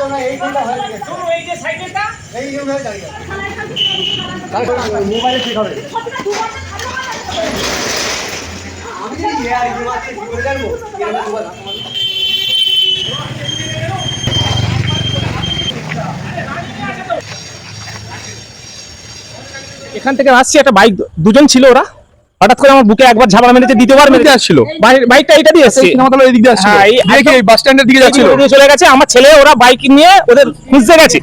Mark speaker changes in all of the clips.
Speaker 1: তো না এই ঘণ্টা হয়ে গেছে।
Speaker 2: শুরু এই যে সাইকেলটা
Speaker 1: এই জন্য দাঁড়িয়ে মোবাইলে ঠিক হবে। আমি জানি আর কি মারছে কি করে জানব? এরকম দুবার
Speaker 2: এখান থেকে আসছি একটা বাইক দুজন ছিল ওরা। হঠাৎ করে আমার বুকে একবার ঝাপড়া মেরেছে দ্বিতীয়বার মেরেছে।
Speaker 3: আসছিল।
Speaker 2: বাইকটা এটা দিয়ে এসছে
Speaker 3: সিনেমাতলা এদিক দিয়ে আসছিল।
Speaker 2: হ্যাঁ,
Speaker 3: কি বাস স্ট্যান্ডের দিকে যাচ্ছিল।
Speaker 2: চলে গেছে আমার ছেলে ওরা বাইক নিয়ে ওদের খুঁজতে গেছে।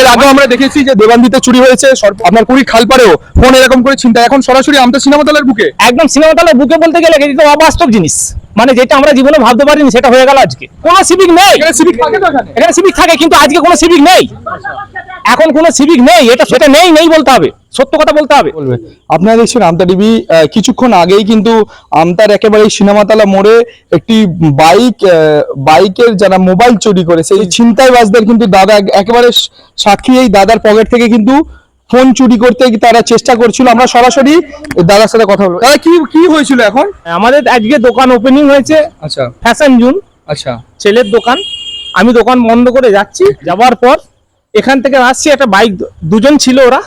Speaker 3: এর আগে আমরা দেখেছি যে দেবান্দিতে চুরি হয়েছে আপনার কুড়ি খালপাড়েও ফোন এরকম করে চিন্তা এখন সরাসরি আমতা সিনেমাতলার বুকে।
Speaker 2: একদম সিনেমা তাহলে বুকে বলতে গেলে এটা তো অবাস্তব জিনিস। মানে যেটা আমরা জীবনে ভাবতে পারিনি সেটা হয়ে গেল আজকে। কোনো সিভিক নেই।
Speaker 3: এখানে সিভিক থাকে
Speaker 2: কিন্তু আজকে কোনো সিভিক নেই। এখন কোনো সিভিক নেই এটা সেটা নেই নেই বলতে হবে। সত্য কথা বলতে হবে।
Speaker 3: বলবে। আপনারা দেখছেন আমতা টিভি কিছুক্ষণ আগেই কিন্তু আমতার একেবারে সিনেমাতলা মোড়ে একটি বাইক বাইকের যারা মোবাইল চুরি করেছে এই ছিনতাইবাজদের কিন্তু দাদা একেবারে সাক্ষী এই দাদার পকেট থেকে কিন্তু ফোন চুরি করতে তারা চেষ্টা করছিল। আমরা সরাসরি দাদার সাথে কথা বলব। দাদা কি কি হয়েছিল এখন?
Speaker 2: আমাদের আজকে দোকান ওপেনিং হয়েছে
Speaker 3: আচ্ছা।
Speaker 2: ফ্যাশন জুন
Speaker 3: আচ্ছা।
Speaker 2: ছেলের দোকান। আমি দোকান বন্ধ করে যাচ্ছি। যাওয়ার পর এখান থেকে আসছি একটা বাইক দুজন ছিল ওরা।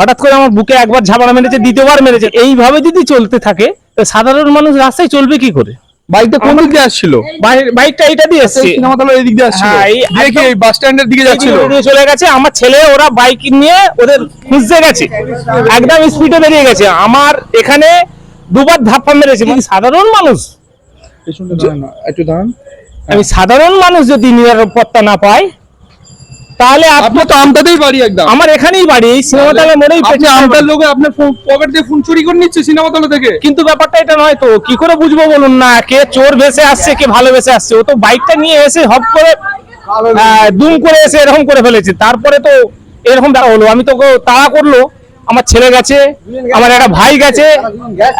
Speaker 2: হঠাৎ করে আমার বুকে একবার ঝাপড়া মেরেছে দ্বিতীয়বার মেরেছে। এইভাবে যদি চলতে থাকে তো সাধারণ মানুষ রাস্তায় চলবে কি করে?
Speaker 3: বাইকটা কোন দিক দিয়ে আসছিল?
Speaker 2: বাইকটা এটা দিয়ে এসছে।
Speaker 3: সিনেমাতলা এই দিক দিয়ে আসছিল?
Speaker 2: হ্যাঁ, এই
Speaker 3: বাস স্ট্যান্ডের দিকে যাচ্ছিল?
Speaker 2: চলে গেছে। আমার ছেলে ওরা বাইক নিয়ে ওদের খুঁজতে গেছে। একদম স্পিডে বেরিয়ে গেছে। আমার এখানে দুবার ধাপ্পা মেরেছে। মানে সাধারণ মানুষ।
Speaker 3: একটু দাঁড়ান।
Speaker 2: আমি সাধারণ মানুষ যদি নিরাপত্তা না পায় তাহলে আপনি
Speaker 3: তো আমতাতেই বাড়ি একদম।
Speaker 2: আমার এখানেই বাড়ি এই সিনেমাতলা মোড়েই
Speaker 3: আপনি আমতার লোকে আপনার পকেট দিয়ে ফোন চুরি করে নিচ্ছে সিনেমাতলা থেকে?
Speaker 2: কিন্তু ব্যাপারটা এটা নয় তো কি করে বুঝব বলুন না কে চোর ভেসে আসছে কে ভালো ভেসে আসছে। ও তো বাইকটা নিয়ে এসে হপ করে দুম করে এসে এরকম করে ফেলেছে। তারপরে তো এরকম ব্যাপার হলো আমি তো তাড়া করল আমার ছেলে গেছে আমার একটা ভাই গেছে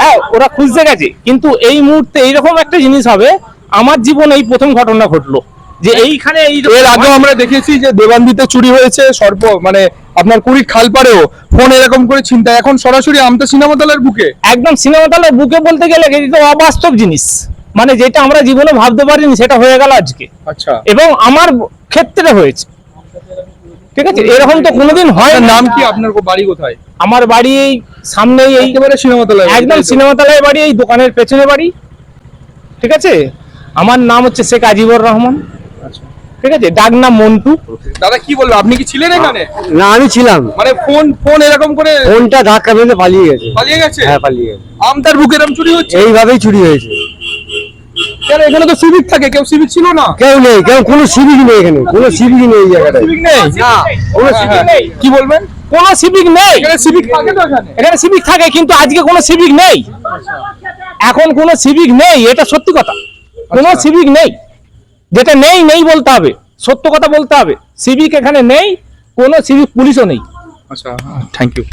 Speaker 2: হ্যাঁ ওরা খুঁজতে গেছে। কিন্তু এই মুহূর্তে এইরকম একটা জিনিস হবে আমার জীবনে এই প্রথম ঘটনা ঘটলো। যে এইখানে এই
Speaker 3: এর আগেও আমরা দেখেছি যে দেবান্দিতে চুরি হয়েছে সর্ব মানে আপনার কুড়ি খালপাড়েও ফোন এরকম করে চিন্তা এখন সরাসরি আমতা সিনেমাতলার বুকে।
Speaker 2: একদম সিনেমা তাহলে বুকে বলতে গেলে এটা তো অবাস্তব জিনিস। মানে যেটা আমরা জীবনে ভাবতে পারিনি সেটা হয়ে গেল আজকে।
Speaker 3: আচ্ছা।
Speaker 2: এবং আমার ক্ষেত্রে হয়েছে। ঠিক আছে? এরকম তো কোনোদিন হয়
Speaker 3: নাম কি? আপনার বাড়ি কোথায়?
Speaker 2: আমার বাড়ি এই সামনেই এই
Speaker 3: একেবারে সিনেমাতলায়
Speaker 2: একদম সিনেমা তলায় বাড়ি এই দোকানের পেছনে বাড়ি। ঠিক আছে? আমার নাম হচ্ছে শেখ আজিবুর রহমান। ঠিক আছে? ডাক নাম মন্টু।
Speaker 3: দাদা কি বলব? আপনি কি ছিলেন এখানে?
Speaker 1: না আমি ছিলাম।
Speaker 3: মানে ফোন ফোন এরকম করে
Speaker 1: ফোনটা ধাক্কা মেরে পালিয়ে গেছে।
Speaker 3: পালিয়ে গেছে?
Speaker 1: হ্যাঁ পালিয়ে গেছে।
Speaker 3: আমতার বুকে এরকম চুরি হচ্ছে?
Speaker 1: এইভাবেই চুরি হয়েছে।
Speaker 3: কেন এখানে তো সিভিক থাকে কেউ সিভিক ছিল না?
Speaker 1: কেউ নেই কেউ কোনো সিভিক নেই এখানে কোনো সিভিক নেই এই জায়গাটায়।
Speaker 3: সিভিক নেই?
Speaker 2: না কোনো
Speaker 3: হ্যাঁ,
Speaker 2: সিভিক
Speaker 3: হ্যাঁ।
Speaker 2: নেই।
Speaker 3: কি বলবেন?
Speaker 2: কোনো সিভিক নেই।
Speaker 3: এখানে সিভিক থাকে তো এখানে?
Speaker 2: এখানে সিভিক থাকে কিন্তু আজকে কোনো সিভিক নেই। এখন কোনো সিভিক নেই এটা সত্যি কথা। কোনো
Speaker 3: আচ্ছা।
Speaker 2: সিভিক নেই। যেটা নেই নেই বলতে হবে। সত্য কথা বলতে হবে। সিভিক এখানে নেই, কোনো সিভিক পুলিশও নেই।
Speaker 3: আচ্ছা থ্যাংক ইউ